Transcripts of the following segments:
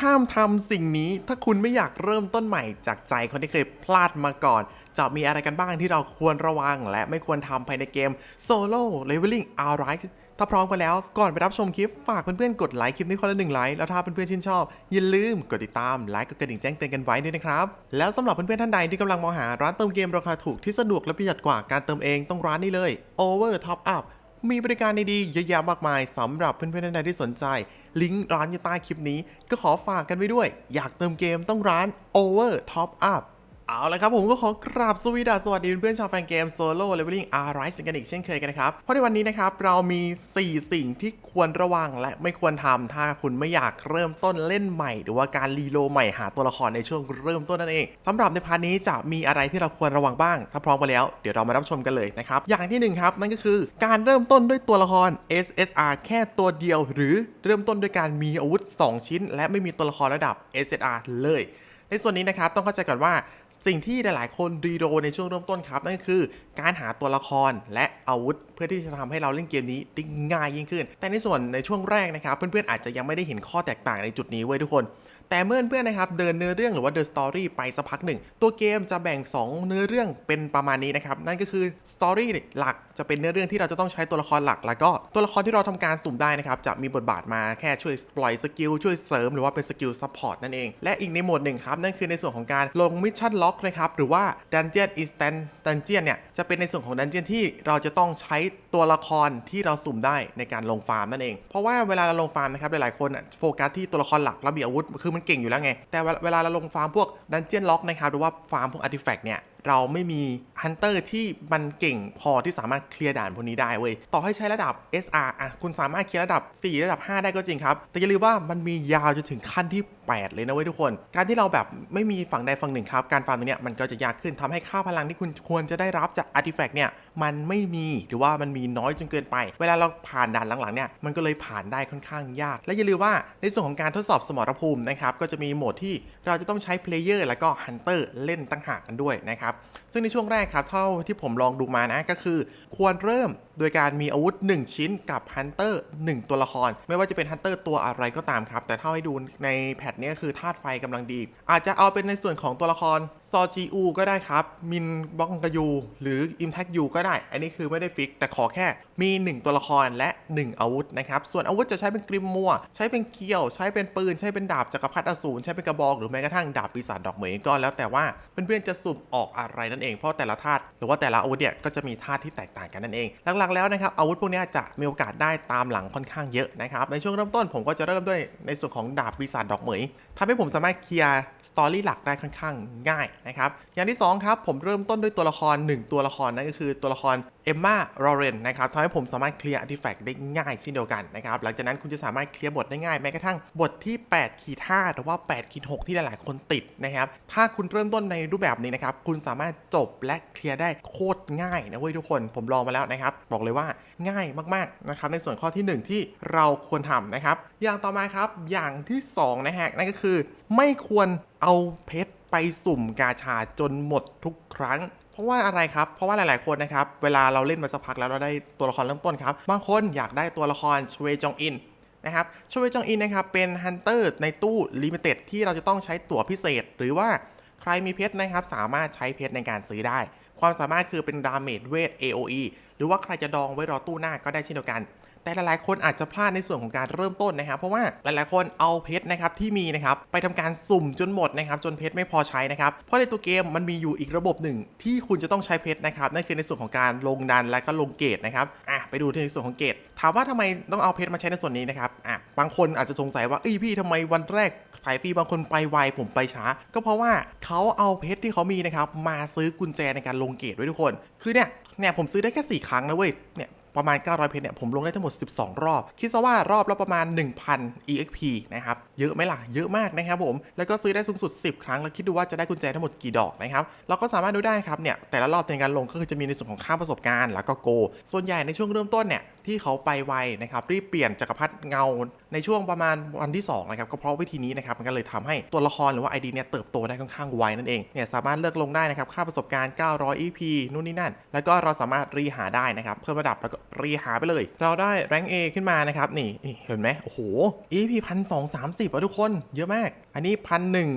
ห้ามทำสิ่งนี้ ถ้าคุณไม่อยากเริ่มต้นใหม่จากใจคนที่เคยพลาดมาก่อน จะมีอะไรกันบ้างที่เราควรระวัง และไม่ควรทำภายในเกม Solo Leveling Alright ถ้าพร้อมกันแล้วก่อนไปรับชมคลิป ฝากเพื่อนๆกดไลค์คลิปนี้คนละหนึ่งไลค์แล้วถ้าเพื่อนๆชื่นชอบ อย่าลืมกดติดตามไลค์กดกระดิ่งแจ้งเตือนกันไว้ด้วยนะครับ แล้วสำหรับเพื่อนๆท่านใดที่กำลังมองหาร้านเติมเกมราคาถูกที่สะดวกและประหยัดกว่าการเติมเองต้องร้านนี้เลย Over Top Up มีบริการดีๆเยอะแยะมากมายสำหรับเพื่อนๆท่านใดที่สนใจ ลิงก์ร้านอยู่ใต้คลิปนี้ ก็ขอฝากกันไว้ด้วย อยากเติมเกมต้องร้าน Over Top Up เอาละครับผมก็ขอกราบสวีดัสวัสดีเพื่อนชาวแฟนเกม Solo Leveling Arise กันอีกเช่นเคยกันนะครับ เพราะในวันนี้นะครับ เรามี 4 สิ่งที่ควรระวังและไม่ควรทำถ้าคุณไม่อยากเริ่มต้นเล่นใหม่ หรือว่าการรีโลใหม่หาตัวละครในช่วงเริ่มต้นนั่นเองสำหรับในพาร์ทนี้จะมีอะไรที่เราควรระวังบ้าง ถ้าพร้อมกันแล้วเดี๋ยวเรามารับชมกันเลยนะครับอย่างที่หนึ่งครับนั่นก็คือการเริ่มต้นด้วยตัวละคร SSR แค่ตัวเดียว หรือเริ่มต้นด้วยการมีอาวุธ 2 ชิ้น และไม่มีตัวละครระดับ SSR เลย ในส่วนนี้นะครับต้องเข้าใจก่อนว่า สิ่งที่หลาย ๆ คนรีโรในช่วงเริ่มต้นครับนั่นก็คือการหาตัวละครและอาวุธ เพื่อที่จะทำให้เราเล่นเกมนี้ได้ง่ายยิ่งขึ้น แต่ในส่วนในช่วงแรกนะครับ เพื่อน ๆ อาจจะยังไม่ได้เห็นข้อแตกต่างในจุดนี้เว้ยทุกคน แต่เมื่อเพื่อนนะครับเดินเนื้อเรื่องหรือว่าเดินสตอรี่ไปสักพักหนึ่ง ตัวเกมจะแบ่ง 2 เนื้อเรื่องเป็นประมาณนี้นะครับ นั่นก็คือสตอรี่หลักจะเป็นเนื้อเรื่องที่เราจะต้องใช้ตัวละครหลัก แล้วก็ตัวละครที่เราทำการสุ่มได้นะครับจะมีบทบาทมาแค่ช่วยปล่อยสกิลช่วยเสริมหรือว่าเป็นสกิลซัพพอร์ตนั่นเองและอีกในโหมดหนึ่งครับนั่นคือในส่วนของการลงมิชชั่นล็อกนะครับหรือว่า Dungeon Instant Dungeon เนี่ยจะเป็นในส่วนของดันเจียนที่เราจะต้องใช้ตัวละครที่เราสุ่มได้ในการลงฟาร์มนั่นเอง เพราะว่าเวลาเราลงฟาร์มนะครับหลายๆคนโฟกัสที่ตัวละครหลักแล้วมีอาวุธคือมันเก่งอยู่แล้วไง แต่เวลาเราลงฟาร์มพวกดันเจียนล็อกนะครับหรือว่าฟาร์มพวกอาร์ติแฟกเนี่ย เราไม่มีฮันเตอร์ที่มันเก่งพอที่สามารถเคลียร์ด่านพวกนี้ได้เว้ย ต่อให้ใช้ระดับ SR อะคุณสามารถเคลียร์ระดับ 4 ระดับ 5 ได้ก็จริงครับ แต่อย่าลืมว่ามันมียาวจนถึงขั้นที่ 8 เลยนะเว้ยทุกคน การที่เราแบบไม่มีฝั่งใดฝั่งหนึ่งครับ การฟาร์มตรงเนี้ยมันก็จะยากขึ้นทำให้ค่าพลังที่คุณควรจะได้รับจากอาร์ติแฟกต์เนี่ย มันไม่มีหรือว่ามันมีน้อยจนเกินไป เวลาเราผ่านด่านหลังๆเนี่ยมันก็เลยผ่านได้ค่อนข้างยาก และอย่าลืมว่าในส่วนของการทดสอบสมรภูมินะครับก็จะมีโหมดที่เราจะต้องใช้เพลเยอร์แล้วก็ฮันเตอร์เล่นตั้งหากกันด้วยนะครับซึ่งในช่วงแรกครับเท่าที่ผมลองดูมานะก็คือ ควรเริ่มโดยการมีอาวุธ 1 ชิ้นกับฮันเตอร์1ตัวละคร ไม่ว่าจะเป็นฮันเตอร์ตัวอะไรก็ตามครับ แต่เท่าให้ดูในแพทนี้ยคือธาตุไฟกำลังดี อาจจะเอาเป็นในส่วนของตัวละครซอจีอูก็ได้ครับ มินบองกยู หรืออิมแท็กยูก็ได้ อันนี้คือไม่ได้ฟิก แต่ขอแค่มี 1 ตัวละครและ 1 อาวุธนะครับ ส่วนอาวุธจะใช้เป็นกริมมัว ใช้เป็นเคียว ใช้เป็นปืน ใช้เป็นดาบจักรพรรดิอสูรใช้เป็นกระบอกหรือแม้กระทั่งดาบปีศาจดอกเหมยก็แล้วแต่ว่าเพื่อนๆจะสุ่มออกอะไรนั่นเองเพราะแต่ละธาตุหรือว่าแต่ละอาวุธเนี่ยก็จะมีธาตุที่แตกต่างกันนั่นเอง หลักๆแล้วนะครับอาวุธพวกนี้จะมีโอกาสได้ตามหลังค่อนข้างเยอะนะครับในช่วงเริ่มต้นผมก็จะเริ่มด้วยในส่วนของดาบปีศาจดอกเหมย ทำให้ผมสามารถเคลียร์สตอรี่หลักได้ค่อนข้างง่ายนะครับอย่างที่สองครับผมเริ่มต้นด้วยตัวละครหนึ่งตัวละครนั่นก็คือตัวละครเอมมาโรเรนนะครับทำให้ผมสามารถเคลียร์อาร์ติแฟกต์ได้ง่ายเช่นเดียวกันนะครับหลังจากนั้นคุณจะสามารถเคลียร์บทได้ง่ายแม้กระทั่งบทที่8ขีด5หรือว่า8ขีด6ที่หลายๆ คนติดนะครับถ้าคุณเริ่มต้นในรูปแบบนี้นะครับคุณสามารถจบและเคลียร์ได้โคตรง่ายนะเว้ยทุกคนผมลองมาแล้วนะครับบอกเลยว่าง่ายมากๆนะครับในส่วนข้อที่หนึ่งที่เราควรทำนะครับอย่างต่อมาครับอย่างที่สองนะฮะนั่นก็คือไม่ควรเอาเพชรไปสุ่มกาชาจนหมดทุกครั้ง เพราะว่าอะไรครับ เพราะว่าหลาย ๆ คนนะครับ เวลาเราเล่นมาสักพักแล้วเราได้ตัวละครเริ่มต้นครับ บางคนอยากได้ตัวละครชเวจองอินนะครับชเวจองอินนะครับเป็นฮันเตอร์ในตู้ลิมิเต็ดที่เราจะต้องใช้ตั๋วพิเศษ หรือว่าใครมีเพชรนะครับสามารถใช้เพชรในการซื้อได้ ความสามารถคือเป็นดาเมจเวท AOE หรือว่าใครจะดองไว้รอตู้หน้าก็ได้เช่นเดียวกัน แต่หลายๆ คนอาจจะพลาดในส่วนของการเริ่มต้นนะครับเพราะว่าหลายๆ คนเอาเพชรนะครับที่มีนะครับไปทำการสุ่มจนหมดนะครับจนเพชรไม่พอใช้นะครับเพราะในตัวเกมมันมีอยู่อีกระบบหนึ่ง ที่คุณจะต้องใช้เพชรนะครับนั่นคือในส่วนของการลงดันและก็ลงเกตนะครับอะไปดูในส่วนของเกตถามว่าทำไมต้องเอาเพชรมาใช้ในส่วนนี้นะครับอะบางคนอาจจะสงสัยว่าเอ้ยพี่ทำไมวันแรกสายฟรีบางคนไปไวผมไปช้า ก็เพราะว่าเขาเอาเพชรที่เขามีนะครับมาซื้อกุญแจในการลงเกตไว้ทุกคน คือเนี่ยเนี่ยผมซื้อได้แค่ 4 ครั้งนะเว้ยเนี่ย ประมาณ 900 เพชรเนี่ยผมลงได้ทั้งหมด 12 รอบ คิดซะว่ารอบละประมาณ 1,000 EXP นะครับ เยอะไหมล่ะ เยอะมากนะครับผม แล้วก็ซื้อได้สูงสุด 10 ครั้ง แล้วคิดดูว่าจะได้กุญแจทั้งหมดกี่ดอกนะครับ เราก็สามารถดูได้ครับเนี่ย แต่ละรอบในการลงก็คือจะมีในส่วนของค่าประสบการณ์ แล้วก็โก ส่วนใหญ่ในช่วงเริ่มต้นเนี่ยที่เขาไปไวนะครับรีบเปลี่ยนจักรพรรดิเงาในช่วงประมาณวันที่2นะครับก็เพราะวิธีนี้นะครับมันก็เลยทำให้ตัวละครหรือว่า ID เนี่ยเติบโตได้ค่อนข้างไวนั่นเองเนี่ยสามารถเลือกลงได้นะครับค่าประสบการณ์ 900 EP นู่นนี่นั่น แล้วก็เราสามารถรีหาได้นะครับเพิ่มระดับแล้วก็รีหาไปเลย เราได้แรงเอขึ้นมานะครับนี่นี่เห็นไหมโอ้โห EP พันสองสามสิบอะทุกคนเยอะมาก อันนี้พันหนึ่ง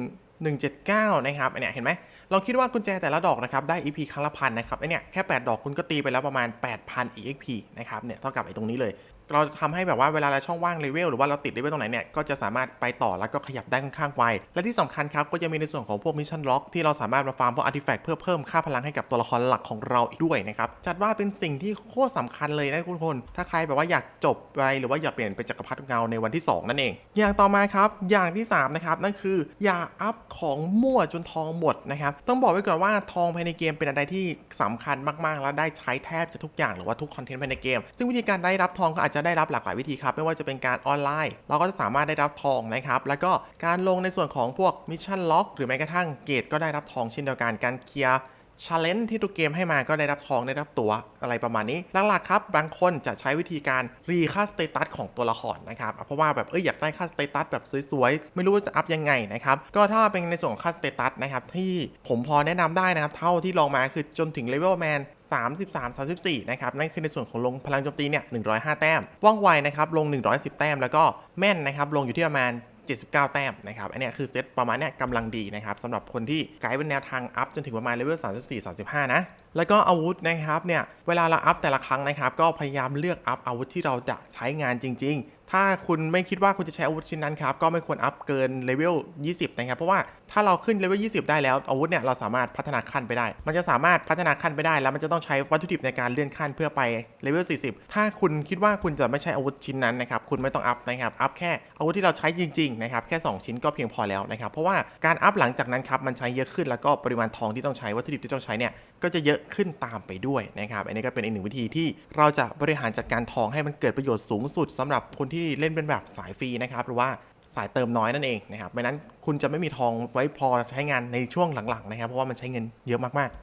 หนึ่งเจ็ดเก้านะครับอันเนี้ยเห็นไหมเราคิดว่ากุญแจแต่ละดอกนะครับได้ EP ครั้งละพันนะครับไอเนี้ยแค่ 8 ดอกคุณก็ตีไปแล้วประมาณ 8,000 EXP นะครับเนี่ยเท่ากับไอ้ตรงนี้เลย เราจะทำให้แบบว่าเวลาเราช่องว่างเลเวลหรือว่าเราติดเลเวลตรงไหนเนี่ยก็จะสามารถไปต่อแล้วก็ขยับได้ค่อนข้างไวและที่สำคัญครับก็จะมีในส่วนของพวกมิชชั่นล็อกที่เราสามารถมาฟาร์มพวกอาร์ติแฟกต์เพื่อเพิ่มค่าพลังให้กับตัวละครหลักของเราอีกด้วยนะครับจัดว่าเป็นสิ่งที่โคตรสำคัญเลยนะทุกคน ถ้าใครแบบว่าอยากจบไปหรือว่าอยากเปลี่ยนเป็นจักรพรรดิเงาในวันที่ 2 นั่นเอง อย่างต่อมาครับอย่างที่3นะครับนั่นคืออย่าอัพของมั่วจนทองหมดนะครับต้องบอกไว้ก่อนว่าทองภายในเกมเป็นอะไรที่สำคัญมากๆ และได้ใช้แทบจะทุกอย่างหรือว่าทุกคอนเทนต์ภายในเกม ซึ่งวิธีการได้รับทองก็อาจจะได้รับหลากหลายวิธีครับไม่ว่าจะเป็นการออนไลน์ เราก็จะสามารถได้รับทองนะครับแล้วก็การลงในส่วนของพวกมิชชั่นล็อกหรือแม้กระทั่งเกตก็ได้รับทองเช่นเดียวกันการเคลียร์ชาเลนจ์ที่ทุกเกมให้มาก็ได้รับทองได้รับตั๋วอะไรประมาณนี้หลักๆครับบางคนจะใช้วิธีการรีค่าสเตตัสของตัวละครนะครับเพราะว่าแบบเอ้ยอยากได้ค่าสเตตัสแบบสวยๆ ไม่รู้ว่าจะอัพยังไงนะครับก็ถ้าเป็นในส่วนของค่าสเตตัสนะครับที่ผมพอแนะนำได้นะครับเท่าที่ลองมาคือจนถึงเลเวลแมน 33 34 นะครับ นั่นคือในส่วนของลงพลังโจมตีเนี่ย 105 แต้ม ว่องไวนะครับ ลง 110 แต้ม แล้วก็แม่นนะครับ ลงอยู่ที่ประมาณ 79 แต้มนะครับ อันนี้คือเซตประมาณเนี้ยกำลังดีนะครับสำหรับคนที่ไกด์เป็นแนวทางอัพจนถึงประมาณเลเวล 34 35 นะ แล้วก็อาวุธนะครับเนี่ย เวลาเราอัพแต่ละครั้งนะครับ ก็พยายามเลือกอัพอาวุธที่เราจะใช้งานจริง ๆ ถ้าคุณไม่คิดว่าคุณจะใช้อาวุธชิ้นนั้นครับก็ไม่ควรอัพเกินเลเวล 20 นะครับ เพราะว่าถ้าเราขึ้นเลเวล 20 ได้แล้วอาวุธเนี่ยเราสามารถพัฒนาขั้นไปได้ มันจะสามารถพัฒนาขั้นไปได้ แล้วมันจะต้องใช้วัตถุดิบในการเลื่อนขั้นเพื่อไปเลเวล 40 ถ้าคุณคิดว่าคุณจะไม่ใช้อาวุธชิ้นนั้นนะครับคุณไม่ต้องอัพนะครับอัพแค่อาวุธที่เราใช้จริงๆนะครับแค่ 2 ชิ้นก็เพียงพอแล้วนะครับเพราะว่าการอัพหลังจากนั้นครับมันใช้เยอะขึ้นแล้วก็ปริมาณทองที่ต้องใช้วัตถุดิบที่ต้องใช้เนี่ยก็จะเยอะขึ้นตามไปด้วยนะครับอันนี้ก็เป็นอีกหนึ่งวิธีที่เราจะบริหารจัดการทองให้มันเกิดประโยชน์สูงสุดสำหรับคนที่เล่นเป็นแบบสายฟรีนะครับหรือว่าสายเติมน้อยนั่นเองนะครับไม่นั้นคุณจะไม่มีทองไว้พอใช้งานในช่วงหลังๆนะครับ เพราะว่ามันใช้เงินเยอะมากๆ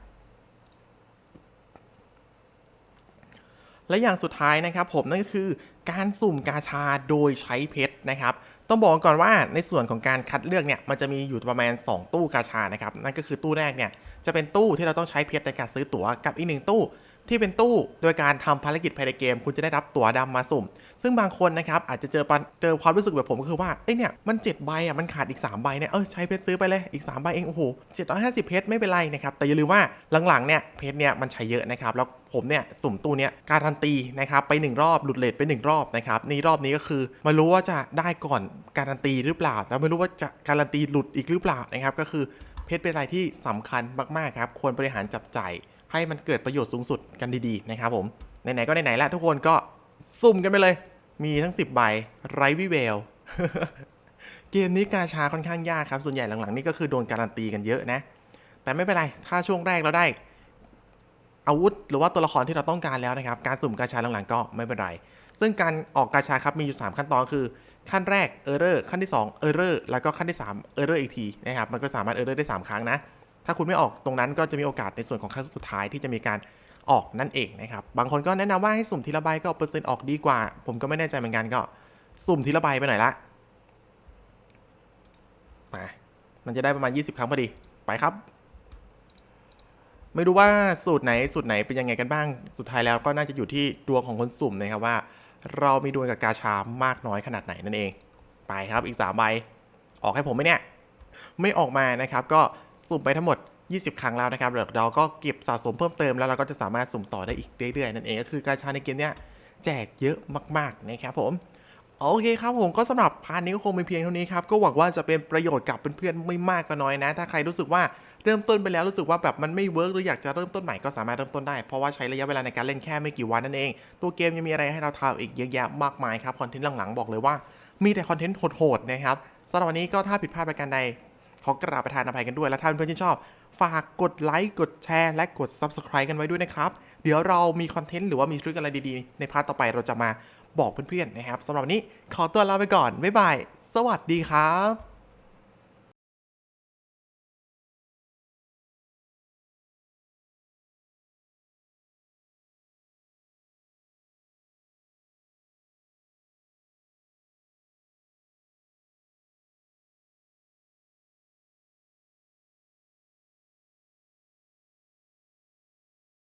และอย่างสุดท้ายนะครับผมนั่นก็คือการสุ่มกาชาโดยใช้เพชรนะครับ ต้องบอกก่อนว่าในส่วนของการคัดเลือกเนี่ยมันจะมีอยู่ประมาณ 2 ตู้กาชานะครับนั่นก็คือตู้แรกเนี่ยจะเป็นตู้ที่เราต้องใช้เพชรในการซื้อตั๋วกับอีกหนึ่งตู้ ที่เป็นตู้โดยการทำภารกิจภายในเกม คุณจะได้รับตั๋วดำมาสุ่ม ซึ่งบางคนนะครับอาจจะเจอปัญเจอความรู้สึกแบบผมก็คือว่าเอ้ยเนี่ยมัน7ใบอะมันขาดอีก3ใบเนี่ยเออใช้เพชรซื้อไปเลยอีก3ใบเองโอ้โห750 เพชรไม่เป็นไรนะครับแต่อย่าลืมว่าหลังๆเนี่ยเพชรเนี่ยมันใช้เยอะนะครับแล้วผมเนี่ยสุ่มตู้เนี้ยการันตีนะครับไป 1 รอบหลุดเลทไป 1 รอบนะครับนี่รอบนี้ก็คือไม่รู้ว่าจะได้ก่อนการันตีหรือเปล่าแล้วไม่รู้ว่าจะการันตีหลุดอีกหรือเปล่านะครับก็คือเพชรเป็นอะไรที่สำคัญมากๆครับควรบริหารจับจ่าย ให้มันเกิดประโยชน์สูงสุดกันดีๆนะครับผมไหนๆก็ไหนๆแล้วทุกคนก็ซุ่มกันไปเลย มีทั้ง 10 ใบไรวิเวลเกมนี้กาชาค่อนข้างยากครับส่วนใหญ่หลังๆนี่ก็คือโดนการันตีกันเยอะนะ แต่ไม่เป็นไร ถ้าช่วงแรกเราได้ อาวุธหรือว่าตัวละครที่เราต้องการแล้วนะครับ การสุ่มกาชาหลังๆก็ไม่เป็นไร ซึ่งการออกกาชาครับมีอยู่ 3 ขั้นตอนคือ ขั้นแรกเออร์เรอร์ขั้นที่2เออร์เรอร์แล้วก็ขั้นที่3เออร์เรอร์อีกทีนะครับมันก็สามารถเออร์เรอร์ได้ 3 ครั้งนะ ถ้าคุณไม่ออกตรงนั้นก็จะมีโอกาสในส่วนของขั้นสุดท้ายที่จะมีการออกนั่นเองนะครับ บางคนก็แนะนำว่าให้สุ่มทีละใบก็เปอร์เซ็นต์ออกดีกว่า ผมก็ไม่แน่ใจเหมือนกันก็สุ่มทีละใบไปหน่อยละมามันจะได้ประมาณ 20 ครั้งพอดี ไปครับ ไม่รู้ว่าสูตรไหนสูตรไหนเป็นยังไงกันบ้าง สุดท้ายแล้วก็น่าจะอยู่ที่ดวงของคนสุ่มนะครับว่า เรามีดวงกับกาชามากน้อยขนาดไหนนั่นเอง ไปครับอีกสามใบ ออกให้ผมไหมเนี่ย ไม่ออกมานะครับ ก็สุ่มไปทั้งหมด 20 ครั้งแล้วนะครับเดี๋ยวเราก็เก็บสะสมเพิ่มเติมแล้วเราก็จะสามารถสุ่มต่อได้อีกเรื่อยๆนั่นเองก็คือการชาในเกมเนี้ยแจกเยอะมากๆนะครับผมโอเคครับผมก็สำหรับพาร์ทนี้ก็คงเป็นเพียงเท่านี้ครับ ก็หวังว่าจะเป็นประโยชน์กับเพื่อนๆไม่มากก็น้อยนะ ถ้าใครรู้สึกว่าเริ่มต้นไปแล้วรู้สึกว่าแบบมันไม่เวิร์กหรืออยากจะเริ่มต้นใหม่ก็สามารถเริ่มต้นได้ เพราะว่าใช้ระยะเวลาในการเล่นแค่ไม่กี่วันนั่นเอง ตัวเกมยังมีอะไรให้เราทำอีกเยอะแยะมากมายครับคอนเทนต์หลังๆบอกเลยว่ามีแต่คอนเทนต์โหดๆนะครับสำหรับวันนี้ก็ถ้าผิดพลาดประการใด ขอกราบประทานอภัยกันด้วย และถ้าเพื่อนๆที่ชอบ ฝากกดไลค์กดแชร์และกด Subscribe กันไว้ด้วยนะครับ เดี๋ยวเรามีคอนเทนต์หรือว่ามีทริคอะไรดีๆ ในพาร์ทต่อไปเราจะมาบอกเพื่อนๆนะครับสำหรับวันนี้ขอตัวลาไปก่อนบ๊ายบายสวัสดีครับ